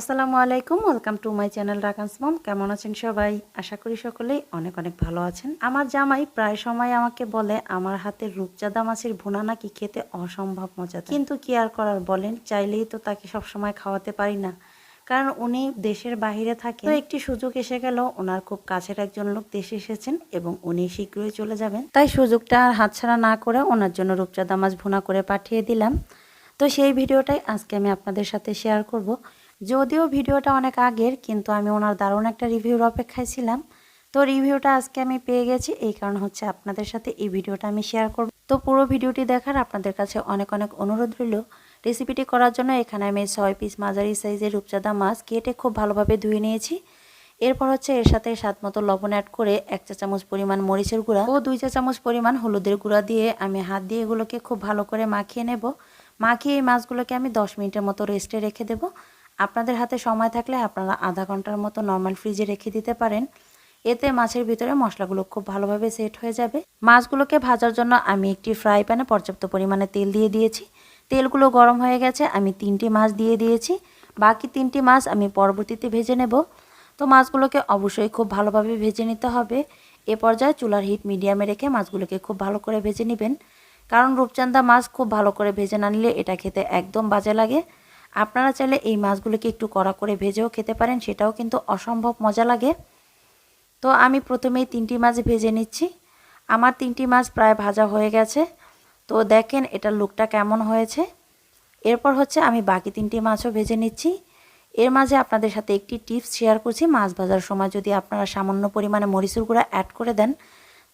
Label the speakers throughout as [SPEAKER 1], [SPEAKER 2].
[SPEAKER 1] আসসালামু আলাইকুম, welcome to my channel রাকান্স মম। কেমন আছেন সবাই? আশা করি সকলেই অনেক অনেক ভালো আছেন। আমার জামাই প্রায় সময় আমাকে বলে, আমার হাতের রূপচাঁদা মাছের ভুনা নাকি খেতে অসম্ভব মজা কিন্তু কি আর করার বলেন, চাইলেই তো তাকে সব সময় খাওয়াতে পারি না। কারণ উনি দেশের বাইরে থাকে একটি সুযোগ এসে গেল, ওনার খুব কাছের একজন লোক দেশে এসেছেন এবং উনি শীঘ্রই চলে যাবেন। তাই সুযোগটা আর হাতছাড়া না করে ওনার জন্য রূপচাঁদা মাছ ভুনা করে পাঠিয়ে দিলাম। তো সেই ভিডিওটাই আজকে আমি আপনাদের সাথে শেয়ার করব। যদিও ভিডিওটা অনেক আগের, কিন্তু আমি ওনার দারুণ একটা রিভিউর অপেক্ষায় ছিলাম। তো রিভিউটা আজকে আমি পেয়ে গেছি, এই কারণ হচ্ছে আপনাদের সাথে এই ভিডিওটা আমি শেয়ার করব। তো পুরো ভিডিওটি দেখার আপনাদের কাছে অনেক অনেক অনুরোধ রইল। রেসিপিটি করার জন্য এখানে আমি ছয় পিস মাঝারি সাইজের রূপচাঁদা মাছ কেটে খুব ভালোভাবে ধুয়ে নিয়েছি। এরপর হচ্ছে এর সাথে স্বাদ মতো লবণ অ্যাড করে এক চা চামচ পরিমাণ মরিচের গুঁড়া ও দুই চা চামচ পরিমাণ হলুদের গুঁড়া দিয়ে আমি হাত দিয়ে এগুলোকে খুব ভালো করে মাখিয়ে নেব। মাখিয়ে এই মাছগুলোকে আমি দশ মিনিটের মতো রেস্টে রেখে দেবো। আপনাদের হাতে সময় থাকলে আপনারা আধা ঘণ্টার মতো নর্মাল ফ্রিজে রেখে দিতে পারেন। এতে মাছের ভিতরে মশলাগুলো খুব ভালোভাবে সেট হয়ে যাবে। মাছগুলোকে ভাজার জন্য আমি একটি ফ্রাই প্যানে পর্যাপ্ত পরিমাণে তেল দিয়ে দিয়েছি। তেলগুলো গরম হয়ে গেছে, আমি তিনটি মাছ দিয়ে দিয়েছি। বাকি তিনটি মাছ আমি পরবর্তীতে ভেজে নেব। তো মাছগুলোকে অবশ্যই খুব ভালোভাবে ভেজে নিতে হবে। এ পর্যায়ে চুলার হিট মিডিয়ামে রেখে মাছগুলোকে খুব ভালো করে ভেজে নেবেন। কারণ রূপচান্দা মাছ খুব ভালো করে ভেজে না নিলে এটা খেতে একদম বাজে লাগে। আপনারা চাইলে এই মাছগুলোকে একটু কড়া করে ভেজেও খেতে পারেন, সেটাও কিন্তু অসম্ভব মজা লাগে। তো আমি প্রথমেই তিনটি মাছ ভেজে নিচ্ছি। আমার তিনটি মাছ প্রায় ভাজা হয়ে গেছে। তো দেখেন এটার লুকটা কেমন হয়েছে। এরপর হচ্ছে আমি বাকি তিনটি মাছও ভেজে নিচ্ছি। এর মাঝে আপনাদের সাথে একটি টিপস শেয়ার করছি। মাছ ভাজার সময় যদি আপনারা সামান্য পরিমাণে মরিচুর গুঁড়া অ্যাড করে দেন,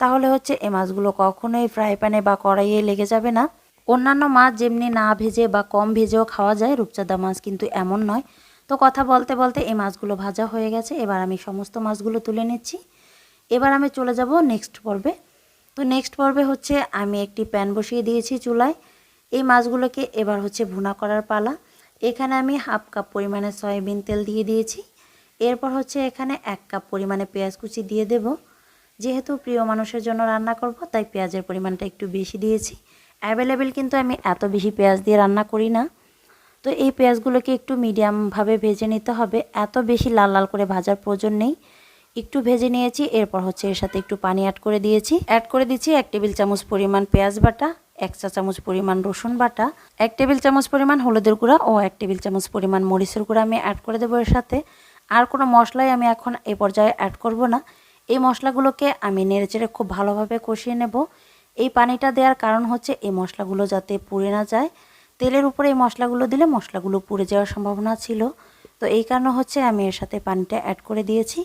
[SPEAKER 1] তাহলে হচ্ছে এই মাছগুলো কখনোই ফ্রাই প্যানে বা কড়াইয়ে লেগে যাবে না। অন্যান্য মাছ যেমনি না ভেজে বা কম ভেজেও খাওয়া যায়, রূপচাঁদা মাছ কিন্তু এমন নয়। তো কথা বলতে বলতে এই মাছগুলো ভাজা হয়ে গেছে, এবার আমি সমস্ত মাছগুলো তুলে নিচ্ছি। এবার আমি চলে যাব নেক্সট পর্বে। তো নেক্সট পর্বে হচ্ছে আমি একটি প্যান বসিয়ে দিয়েছি চুলায়। এই মাছগুলোকে এবার হচ্ছে ভুনা করার পালা। এখানে আমি হাফ কাপ পরিমাণে সয়াবিন তেল দিয়ে দিয়েছি। এরপর হচ্ছে এখানে এক কাপ পরিমাণে পেঁয়াজ কুচি দিয়ে দেব। যেহেতু প্রিয় মানুষের জন্য রান্না করব, তাই পেঁয়াজের পরিমাণটা একটু বেশি দিয়েছি। অ্যাভেলেবেল কিন্তু আমি এত বেশি পেঁয়াজ দিয়ে রান্না করি না। তো এই পেঁয়াজগুলোকে একটু মিডিয়ামভাবে ভেজে নিতে হবে। এত বেশি লাল লাল করে ভাজার প্রয়োজন নেই। একটু ভেজে নিয়েছি, এরপর হচ্ছে এর সাথে একটু পানি অ্যাড করে দিয়েছি। অ্যাড করে দিচ্ছি এক টেবিল চামচ পরিমাণ পেঁয়াজ বাটা, এক চা চামচ পরিমাণ রসুন বাটা, এক টেবিল চামচ পরিমাণ হলুদের গুঁড়া ও এক টেবিল চামচ পরিমাণ মরিচের গুঁড়া আমি অ্যাড করে দেবো এর সাথে। আর কোনো মশলাই আমি এখন এ পর্যায়ে অ্যাড করব না। এই মশলাগুলোকে আমি নেড়েচেড়ে খুব ভালোভাবে কষিয়ে নেব। এই পানিটা দেওয়ার কারণ হচ্ছে এই মশলাগুলো যাতে পুড়ে না যায়। তেলের উপরে এই মশলাগুলো দিলে মশলাগুলো পুড়ে যাওয়ার সম্ভাবনা ছিল। তো এই কারণে হচ্ছে আমি এর সাথে পানিটা অ্যাড করে দিয়েছি।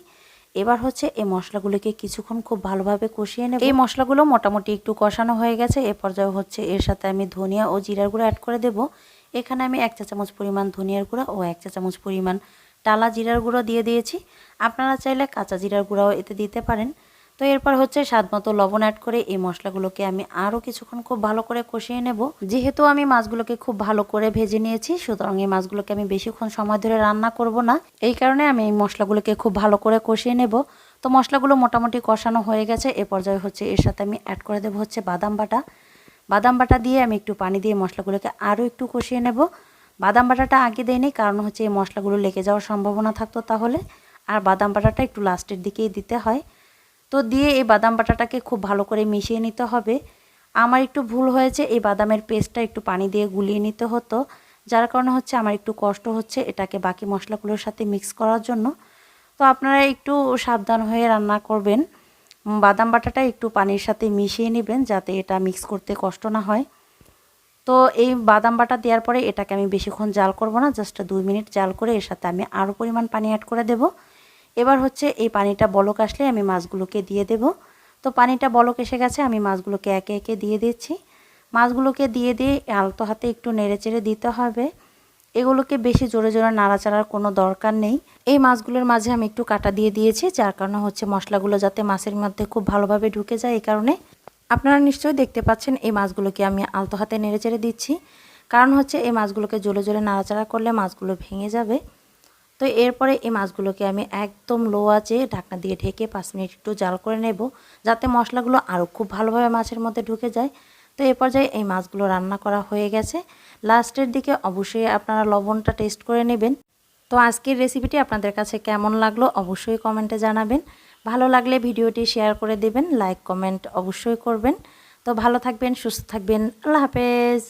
[SPEAKER 1] এবার হচ্ছে এই মশলাগুলোকে কিছুক্ষণ খুব ভালোভাবে কষিয়ে নেব। এই মশলাগুলো মোটামুটি একটু কষানো হয়ে গেছে। এ পর্যায়ে হচ্ছে এর সাথে আমি ধনিয়া ও জিরার গুঁড়ো অ্যাড করে দেব। এখানে আমি এক চা চামচ পরিমাণ ধনিয়ার গুঁড়া ও এক চা চামচ পরিমাণ টালা জিরার গুঁড়ো দিয়ে দিয়েছি। আপনারা চাইলে কাঁচা জিরার গুঁড়াও এতে দিতে পারেন। তো এরপর হচ্ছে স্বাদ মতো লবণ অ্যাড করে এই মশলাগুলোকে আমি আরও কিছুক্ষণ খুব ভালো করে কষিয়ে নেব। যেহেতু আমি মাছগুলোকে খুব ভালো করে ভেজে নিয়েছি, সুতরাং এই মাছগুলোকে আমি বেশিক্ষণ সময় ধরে রান্না করব না। এই কারণে আমি এই মশলাগুলোকে খুব ভালো করে কষিয়ে নেব। তো মশলাগুলো মোটামুটি কষানো হয়ে গেছে। এ পর্যায়ে হচ্ছে এর সাথে আমি অ্যাড করে দেবো হচ্ছে বাদাম বাটা। বাদাম বাটা দিয়ে আমি একটু পানি দিয়ে মশলাগুলোকে আরও একটু কষিয়ে নেব। বাদাম বাটাটা আগে দেয়নি কারণ হচ্ছে এই মশলাগুলো লেগে যাওয়ার সম্ভাবনা থাকতো তাহলে। আর বাদাম বাটাটা একটু লাস্টের দিকেই দিতে হয়। তো দিয়ে এই বাদাম বাটাটাকে খুব ভালো করে মিশিয়ে নিতে হবে। আমার একটু ভুল হয়েছে, এই বাদামের পেস্টটা একটু পানি দিয়ে গুলিয়ে নিতে হতো। যার কারণে হচ্ছে আমার একটু কষ্ট হচ্ছে এটাকে বাকি মশলাগুলোর সাথে মিক্স করার জন্য। তো আপনারা একটু সাবধান হয়ে রান্না করবেন। বাদাম বাটাটা একটু পানির সাথে মিশিয়ে নেবেন যাতে এটা মিক্স করতে কষ্ট না হয়। তো এই বাদাম বাটা দেওয়ার পরে এটাকে আমি বেশিক্ষণ জাল করব না, জাস্ট দুই মিনিট জাল করে এর সাথে আমি আরও পরিমাণ পানি অ্যাড করে দেবো। এবার হচ্ছে এই পানিটা বলক আসলে আমি মাছগুলোকে দিয়ে দেব। তো পানিটা বলক এসে গেছে, আমি মাছগুলোকে একে একে দিয়ে দিচ্ছি। মাছগুলোকে দিয়ে দিয়ে আলতো হাতে একটু নেড়েচেড়ে দিতে হবে। এগুলোকে বেশি জোরে জোরে নাড়াচাড়ার কোনো দরকার নেই। এই মাছগুলোর মাঝে আমি একটু কাটা দিয়ে দিয়েছি, যার কারণে হচ্ছে মশলাগুলো যাতে মাছের মধ্যে খুব ভালোভাবে ঢুকে যায় এই কারণে। আপনারা নিশ্চয়ই দেখতে পাচ্ছেন এই মাছগুলোকে আমি আলতো হাতে নেড়েচেড়ে দিচ্ছি। কারণ হচ্ছে এই মাছগুলোকে জোরে জোরে নাড়াচাড়া করলে মাছগুলো ভেঙে যাবে। তো এরপরে এই মাছগুলোকে আমি একদম লো আঁচে ঢাকনা দিয়ে ঢেকে পাঁচ মিনিট একটু জাল করে নেব, যাতে মশলাগুলো আরও খুব ভালোভাবে মাছের মধ্যে ঢুকে যায়। তো এ পর্যায়ে এই মাছগুলো রান্না করা হয়ে গেছে। লাস্টের দিকে অবশ্যই আপনারা লবণটা টেস্ট করে নেবেন। তো আজকের রেসিপিটি আপনাদের কাছে কেমন লাগল অবশ্যই কমেন্টে জানাবেন। ভালো লাগলে ভিডিওটি শেয়ার করে দেবেন লাইক কমেন্ট অবশ্যই করবেন। তো ভালো থাকবেন, সুস্থ থাকবেন, আল্লাহ হাফেজ।